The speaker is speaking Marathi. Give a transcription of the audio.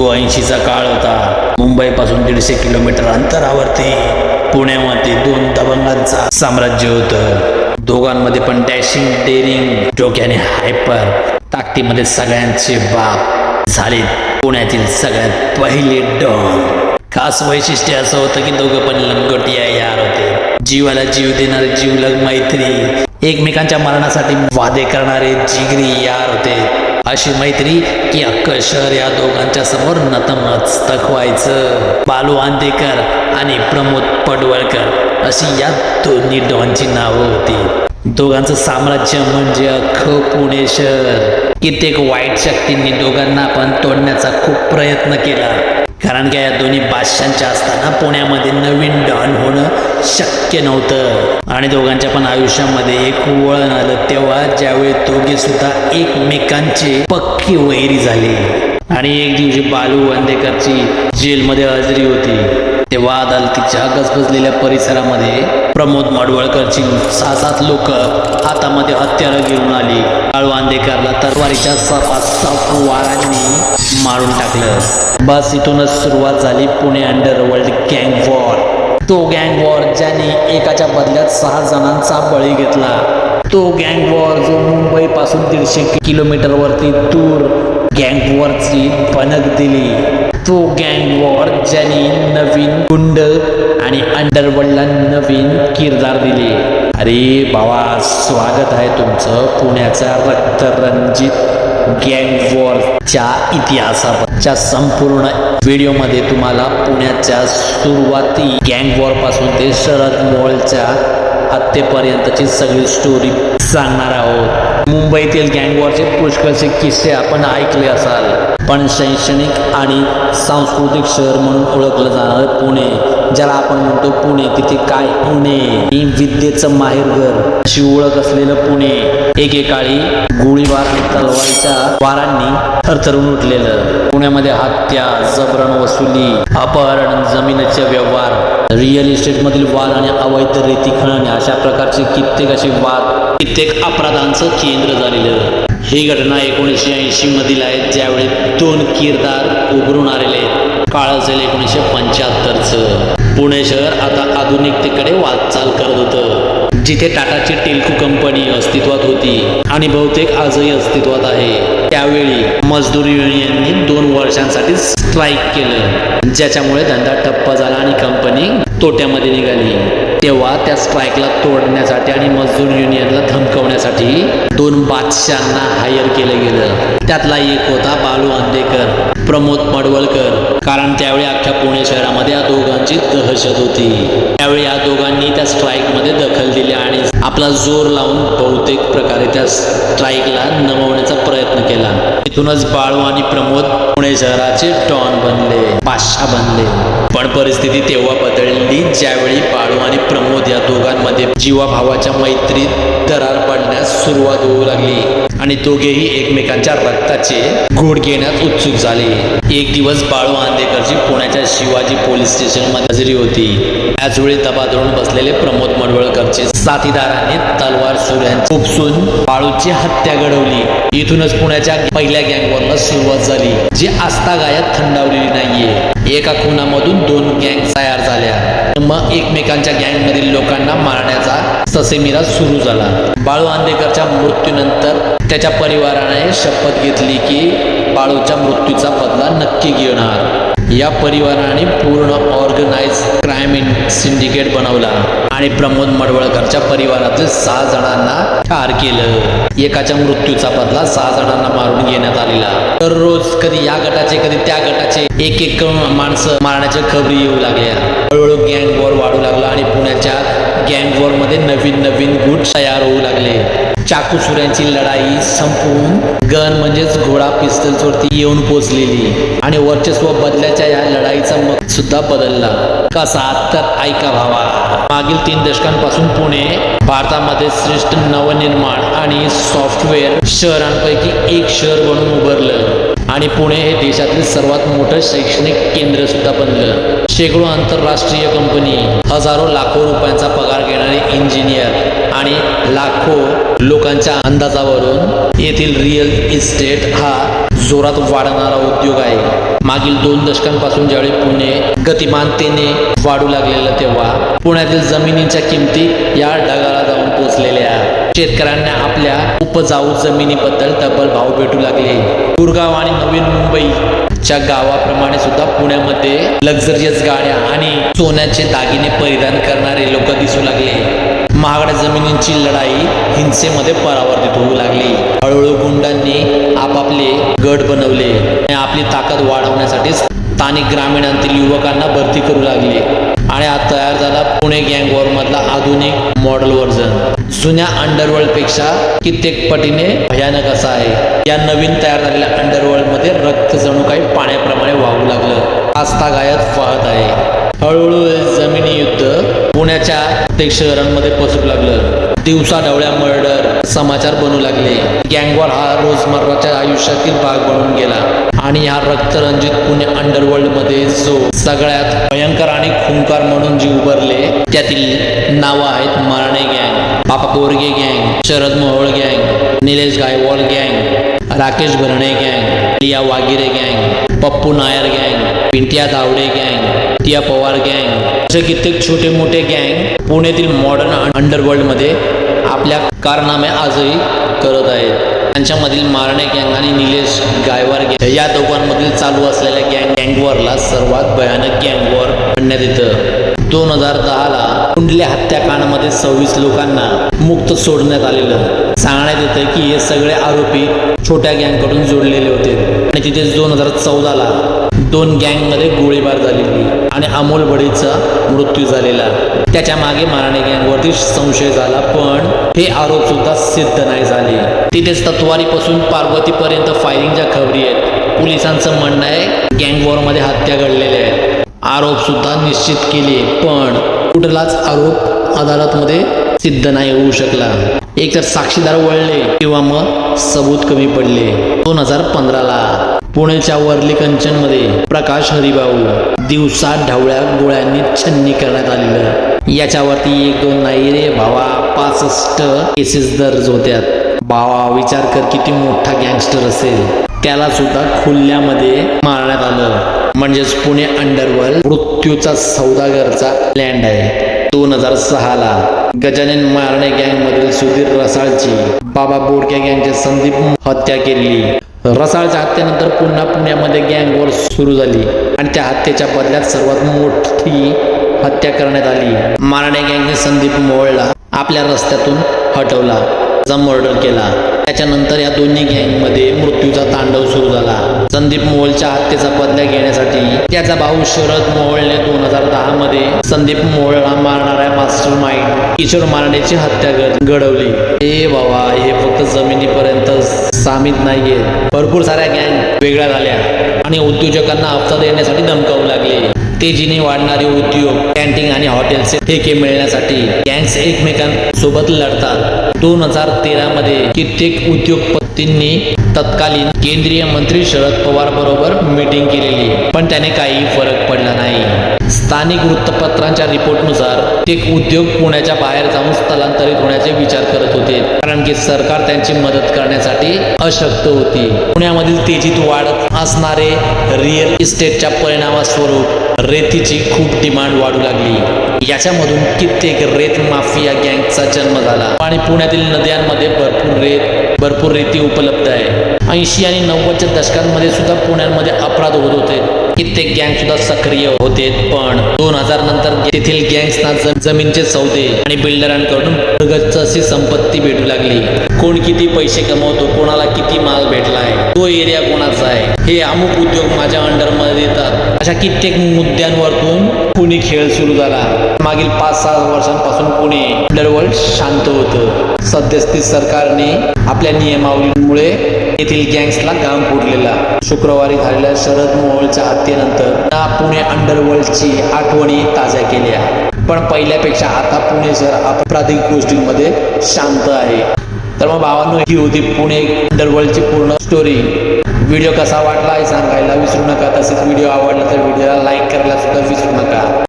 तो ऐंशीचा काळ होता. मुंबईपासून दीडशे किलोमीटर अंतरावरती पुण्यामध्ये दोन दबंगांचा साम्राज्य होतं. दोघांमध्ये पण डॅशिंग डेरिंग डोक्याने हायपर. ताकदीमध्ये सगळ्यांचे बाप झाले पुण्यातील सगळ्यात पहिले डॉन. खास वैशिष्ट्य असं होतं की दोघं पण लंगोटिया यार होते. जीवाला जीव देणारे जीवलग मैत्री. एकमेकांच्या मरणासाठी वादे करणारे जिगरी यार होते. अशी मैत्री की अक्क शहर या दोघांच्या समोर नतमस्तक व्हायचं. बालू आंदेकर आणि प्रमोद पडवळकर अशी या दोन्ही डॉनची नावं होती. दोघांचं साम्राज्य म्हणजे अख्खं पुणे शहर. कित्येक वाईट शक्तींनी दोघांना पण तोडण्याचा खूप प्रयत्न केला. कारण की या दोन्ही बादशांच्या असताना पुण्यामध्ये नवीन डॉन होणं शक्य नव्हतं. आणि दोघांच्या पण आयुष्यामध्ये एक वळण आलं तेव्हा ज्यावेळी दोघे सुद्धा एकमेकांचे पक्की वैरी झाली. आणि एक दिवशी बालू वंदेकरची जेलमध्ये हजेरी होती. तेव्हा अदालतीच्या गजबजलेल्या परिसरामध्ये प्रमोद मडवळकरची सहा सात लोक हातामध्ये हत्यारं घेऊन आली. काळवांदेकरला तरवारीच्या वारांनी मारून टाकलं. बस इथूनच सुरुवात झाली पुणे अंडरवर्ल्ड गँग वॉर तो गँग वॉर ज्याने एकाच्या बदल्यात सहा जणांचा बळी घेतला. तो गँग वॉर जो मुंबईपासून दीडशे किलोमीटरवरती दूर गँग वॉरची भनक दिली. तो गँग वॉर ज्याने नवीन कुंड आणि अंडरवर्ल्डला नवीन किरदार दिले. अरे बाबा स्वागत आहे तुमचं पुण्याच्या रक्तरंजित गँग वॉरच्या इतिहासाच्या संपूर्ण व्हिडिओमध्ये तुम्हाला पुण्याच्या सुरुवाती गँग वॉरपासून ते शरद मोळच्या हत्येपर्यंतची सगळी स्टोरी सांगणार आहोत. मुंबईतील गँगवॉरचे पुष्कळचे किस्से आपण ऐकले असाल. पण शैक्षणिक आणि सांस्कृतिक शहर म्हणून ओळखलं जाणारं पुणे ज्याला आपण म्हणतो पुणे. तिथे काय पुणे? विद्येचं माहेरघर अशी ओळख असलेलं पुणे. एकेकाळी गोळीबार आणि तलवारीच्या वारांनी थरथरून उठलेलं. पुण्यामध्ये हत्या जबरण वसुली अपहरण जमिनीचे व्यवहार रिअल इस्टेटमधील वाद आणि अवैध रेती खणणे अशा प्रकारचे कित्येक असे वाद कित्येक अपराधांचं केंद्र झालेलं. ही घटना एकोणीसशे ऐंशी मधील आहे ज्यावेळी दोन किरदार उभरून आलेले काळ असेल एकोणीसशे पंच्याहत्तरचं. पुणे शहर आता आधुनिकतेकडे वाटचाल करत होतं. जिथे टाटाची टेल्को कंपनी अस्तित्वात होती आणि बहुतेक आजही अस्तित्वात आहे. त्यावेळी मजदूर युनियननी दोन वर्षांसाठी स्ट्राईक केलं ज्याच्यामुळे धंदा ठप्प झाला आणि कंपनी तोट्यामध्ये निघाली. तेव्हा त्या स्ट्राईकला तोडण्यासाठी आणि मजदूर युनियनला धमकवण्यासाठी दोन बादशांना हायर केलं गेलं. त्यातला एक होता बालू आंदेकर प्रमोद पडवळकर कारण त्यावेळी अख्ख्या पुणे शहरामध्ये या दोघांची दहशत होती. त्यावेळी या दोघांनी त्या स्ट्राईकमध्ये दखल दिली आणि आपला जोर लावून बहुतेक प्रकारे त्या स्ट्राईकला नमवण्याचा प्रयत्न केला. इथूनच बाळू आणि प्रमोद पुणे शहराचे डॉन बनले बादशाह बनले. पण परिस्थिती तेव्हा बदलली ज्यावेळी बाळू आणि प्रमोद या दोघांमध्ये जीवाभावाच्या मैत्रीत दरार पडण्यास सुरुवात होऊ लागली. आणि दोघेही एकमेकांच्या रक्ताचे घोड घेण्यात उत्सुक झाले. एक दिवस बाळू आंदेकरची पुण्याच्या शिवाजी पोलीस स्टेशनमध्ये हजेरी होती. त्याचवेळी दबा धरून बसलेले प्रमोद मडवळकरचे साथीदाराने तलवार सूर्यांची उपसून बाळूची हत्या घडवली. इथूनच पुण्याच्या पहिल्या गँगवरला सुरुवात झाली जी आस्था आस्थागायत थंडावलेली नाहीये. एका खुनामधून दोन गँग तयार झाल्या. मग एकमेकांच्या गँगमधील लोकांना मारण्याचा ससेमिरा सुरू झाला. बाळू आंदेकरच्या मृत्यूनंतर त्याच्या परिवाराने शपथ घेतली की बाळूच्या मृत्यूचा बदला नक्की घेणार. या परिवाराने पूर्ण ऑर्गनाइज क्राईम इन सिंडिकेट बनवला आणि प्रमोद मडवळकरच्या परिवारातील सहा जणांना ठार केलं. एकाच्या मृत्यूचा बदला सहा जणांना मारून घेण्यात आलेला. दररोज कधी या गटाचे कधी त्या गटाचे एक एक माणसं मारण्याच्या खबरी येऊ लागल्या. हळूहळू गँग वॉर वाढू लागला आणि पुण्याच्या गँग वॉरमध्ये नवीन नवीन गुट तयार होऊ लागले. चाकूसुऱ्यांची लढाई संपून गन म्हणजेच घोडा पिस्तल्सवरती येऊन पोचलेली. आणि वर्चस्व बदल्याच्या या लढाईचा मग सुद्धा बदलला. कसा? तर ऐका भावा. मागील तीन दशकांपासून पुणे भारतामध्ये श्रेष्ठ नवनिर्माण आणि सॉफ्टवेअर शहरांपैकी एक शहर बनून उभारलं. आणि पुणे हे देशातील सर्वात मोठं शैक्षणिक केंद्र सुद्धा बनलं शेकडो आंतरराष्ट्रीय कंपनी हजारो लाखो रुपयांचा पगार घेणारे इंजिनियर आणि लाखो लोकांच्या अंदाजावरून येथील रिअल इस्टेट हा जोरात वाढणारा उद्योग आहे. मागील दोन दशकांपासून ज्यावेळी पुणे गतिमानतेने वाढू लागलेलं तेव्हा पुण्यातील जमिनींच्या किमती या ढगाला पोचलेल्या शेतकऱ्यांना आपल्या उपजाऊ जमिनीबद्दल तब्बल भाव भेटू लागले. गुरगाव आणि नवीन मुंबईच्या गावाप्रमाणे सुद्धा पुण्यामध्ये लक्झरियस गाड्या आणि सोन्याचे दागिने परिधान करणारे लोक दिसू लागले. महागड्या जमिनींची लढाई हिंसेमध्ये परावर्तित होऊ लागली. हळूहळू गुंडांनी आपापले गट बनवले आणि आपली ताकद वाढवण्यासाठी स्थानिक ग्रामीणांतील युवकांना भरती करू लागले. आणि आज तयार झाला पुणे गँग वॉर मधला आधुनिक मॉडेल वर्जन जुन्या अंडरवर्ल्डपेक्षा कित्येक पटीने भयानक असा आहे. या नवीन तयार झालेल्या अंडरवर्ल्डमध्ये रक्त जणू काही पाण्याप्रमाणे वाहू लागलं. आस्था गायत वाहत आहे. हळूहळू जमिनी युद्ध पुण्याच्या प्रत्येक शहरांमध्ये पसरू लागलं. दिवसा ढवळ्या मर्डर समाचार बनू लागले. गँगवार हा रोजमर्राच्या आयुष्यातील भाग बनून गेला. आणि ह्या रक्तरंजित पुणे अंडरवर्ल्डमध्ये जो सगळ्यात भयंकर आणि खुंकार म्हणून जी उभारले त्यातील नावं आहेत मारणे गँग बापा बोरगे गँग शरद मोहोळ गँग निलेश गायवॉल गँग राकेश भरणे गँग लिया वागिरे गँग पप्पू नायर गँग पिंट्या दावडे गँग टिया पवार गँग असे कित्येक छोटे मोठे गँग पुण्यातील मॉडर्न अंडरवर्ल्डमध्ये आपल्या कारनामे आजही करत आहेत. त्यांच्यामधील मारणे गँग आणि निलेश गायवार गँग या दोघांमधील चालू असलेल्या गँग गँगवॉरला सर्वात भयानक गँगवॉर म्हणण्यात येतं. दोन हजार दहाला कुंडल्या हत्याकांडामध्ये सव्वीस लोकांना मुक्त सोडण्यात आलेलं. सांगण्यात येतं की हे सगळे आरोपी छोट्या गँगकडून जोडलेले होते. आणि तिथेच दोन हजार चौदाला दोन गँगमध्ये गोळीबार झालेली आणि अमोल बडीचा मृत्यू झालेला. त्याच्यामागे मारणे गँगवरती संशय झाला पण हे आरोप सुद्धा सिद्ध नाही झाले. तिथेच तत्वारीपासून पार्वतीपर्यंत फायरिंगच्या खबरी आहेत. पोलिसांचं म्हणणं आहे गँगवॉरमध्ये हत्या घडलेल्या आहेत. आरोप सुद्धा निश्चित केले पण कुठलाच आरोप अदालतमध्ये सिद्ध नाही होऊ शकला. एकतर साक्षीदार वळले किंवा मग सबूत कमी पडले. दोन हजार पंधराला. पुण्याच्या वर्ली कंचनमध्ये प्रकाश हरिभाऊ दिवसा ढवळ्या गोळ्यांनी छन्नी करण्यात आलेलं याच्यावरती एक दोन नाही रे भावा पासष्ट केसेस दर्ज होत्यात. भावा विचार कर किती मोठा गँगस्टर असेल. त्याला सुद्धा खुल्ल्यामध्ये मारण्यात आलं. म्हणजेच पुणे अंडरवर्ल्ड मृत्यूचा सौदागरचा लँड आहे. दोन हजार सहाला गजानन मारणे गँग मधील सुधीर रसाळची बाबा बोडक्या गँगचे संदीप हत्या केली. रसाळच्या हत्येनंतर पुन्हा पुण्यामध्ये गँग वॉर सुरू झाली. आणि त्या हत्येच्या बदल्यात सर्वात मोठी हत्या करण्यात आली. मारणे गँगने संदीप मोहोळला आपल्या रस्त्यातून हटवला. चा मर्डर केला. त्याच्यानंतर या दोन्ही गँगमध्ये मृत्यूचा तांडव सुरू झाला. संदीप मोहोळच्या हत्येचा बदला घेण्यासाठी त्याचा भाऊ शरद मोहोळने दोन हजार दहा मध्ये संदीप मोहोळला मारणाऱ्या मास्टर माइंड किशोर मारण्याची हत्या घडवली. हे बाबा हे फक्त जमिनीपर्यंत सामीत नाहीये. भरपूर साऱ्या गँग वेगळ्या झाल्या आणि उद्योजकांना हप्ता देण्यासाठी धमकावू लागले. तेजीने वाढणारे उद्योग कॅन्टीन आणि हॉटेल्स ठेके मिळण्यासाठी गँग्स एकमेकांसोबत लढतात. दोन हजार तेरा मध्ये कित्येक उद्योगपतींनी तत्कालीन केंद्रीय मंत्री शरद पवार बरोबर मीटिंग केलेली. पण त्याने काही फरक पडला नाही. स्थानिक वृत्तपत्रांच्या रिपोर्टनुसार ते उद्योग पुण्याच्या बाहेर जाऊन स्थलांतरित होण्याचे विचार करत होते. कारण की सरकार त्यांची मदत करण्यासाठी अशक्त होती. पुण्यामधील तेजीत वाढत असणारे रिअल इस्टेटच्या परिणामास्वरूप रेतीची खूप डिमांड वाढू लागली. याच्यामधून कित्येक रेत माफिया गँगचा जन्म झाला. आणि पुण्यातील नद्यांमध्ये भरपूर रेत भरपूर रेती उपलब्ध आहे. ऐंशी आणि नव्वदच्या दशकांमध्ये सुद्धा पुण्यामध्ये अपराध होत होते. कित्येक गँग सुद्धा सक्रिय होते पण दोन हजार नंतर तेथील गँग्सना जमीनचे सौदे आणि बिल्डरांकडून भरगच्च संपत्ती भेटू लागली. कोण किती पैसे कमवतो कोणाला किती माल भेटलाय? तो एरिया कोणाचा आहे हे अमुक उद्योग माझ्या अंडरमध्ये येतात अशा कित्येक मुद्द्यांवरतून पुणे खेळ सुरू झाला. मागील पाच सहा वर्षांपासून पुणे अंडरवर्ल्ड शांत होतं. सद्यस्थित सरकारने आपल्या नियमावलीमुळे येथील गँग्सला घाम फुटलेला. शुक्रवारी झालेल्या शरद मोहोळच्या हत्येनंतर पुणे अंडरवर्ल्डची आठवणी ताज्या केल्या. पण पहिल्यापेक्षा आता पुणे शहर आपराधिक गोष्टींमध्ये शांत आहे. तर मग भावांनो ही होती पुणे अंडरवर्ल्डची पूर्ण स्टोरी व्हिडिओ कसा वाटला हे सांगायला विसरू नका. तसेच व्हिडिओ आवडला तर व्हिडिओला लाईक करायला सुद्धा विसरू नका.